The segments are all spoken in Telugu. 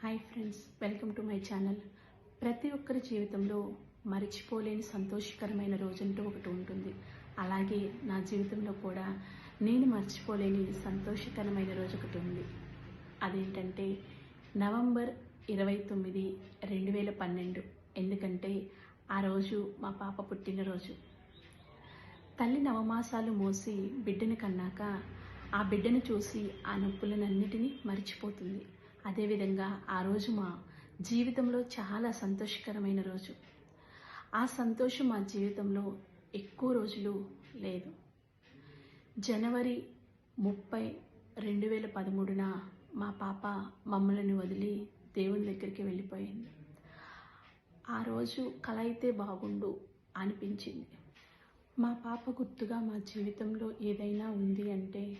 Hi friends welcome to my channel ప్రతి ఒక్కరి జీవితంలో మరిచిపోలేని సంతోషకరమైన రోజంటూ ఒకటి ఉంటుంది. అలాగే నా జీవితంలో కూడా నేను మర్చిపోలేని సంతోషకరమైన రోజు ఒకటి ఉంది. అదేంటంటే నవంబర్ ఇరవై తొమ్మిది రెండు వేల పన్నెండు. ఎందుకంటే ఆ రోజు మా పాప పుట్టినరోజు. తల్లి నవమాసాలు మోసి బిడ్డను కన్నాక ఆ బిడ్డను చూసి ఆ నొప్పులనన్నిటినీ మర్చిపోతుంది. అదేవిధంగా ఆ రోజు మా జీవితంలో చాలా సంతోషకరమైన రోజు. ఆ సంతోషం మా జీవితంలో ఎక్కువ రోజులు లేదు. జనవరి ముప్పై రెండు వేల పదమూడున మా పాప మమ్మల్ని వదిలి దేవుని దగ్గరికి వెళ్ళిపోయింది. ఆ రోజు కల అయితే బాగుండు అనిపించింది. మా పాప గుర్తుగా మా జీవితంలో ఏదైనా ఉంది అంటే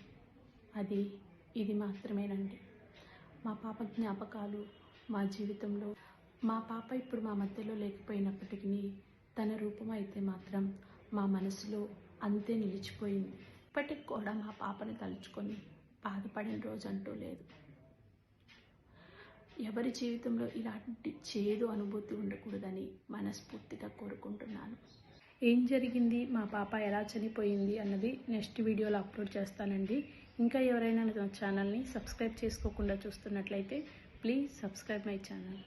అది ఇది మాత్రమేనండి. మా పాప జ్ఞాపకాలు మా జీవితంలో. మా పాప ఇప్పుడు మా మధ్యలో లేకపోయినప్పటికీ తన రూపం అయితే మాత్రం మా మనసులో అంతే నిలిచిపోయింది. ఇప్పటికి కూడా మా పాపని తలుచుకొని బాధపడిన రోజు అంటూ లేదు. ఎవరి జీవితంలో ఇలాంటి చేదు అనుభూతి ఉండకూడదని మనస్ఫూర్తిగా కోరుకుంటున్నాను. ఏం జరిగింది? మా పాప ఎలా చనిపోయింది? అన్నది నెక్స్ట్ వీడియోలో అప్లోడ్ చేస్తానండి. ఇంకా ఎవరైనా నా ఛానల్ని సబ్స్క్రైబ్ చేసుకోకుండా చూస్తున్నట్లయితే ప్లీజ్ సబ్స్క్రైబ్ మై ఛానల్.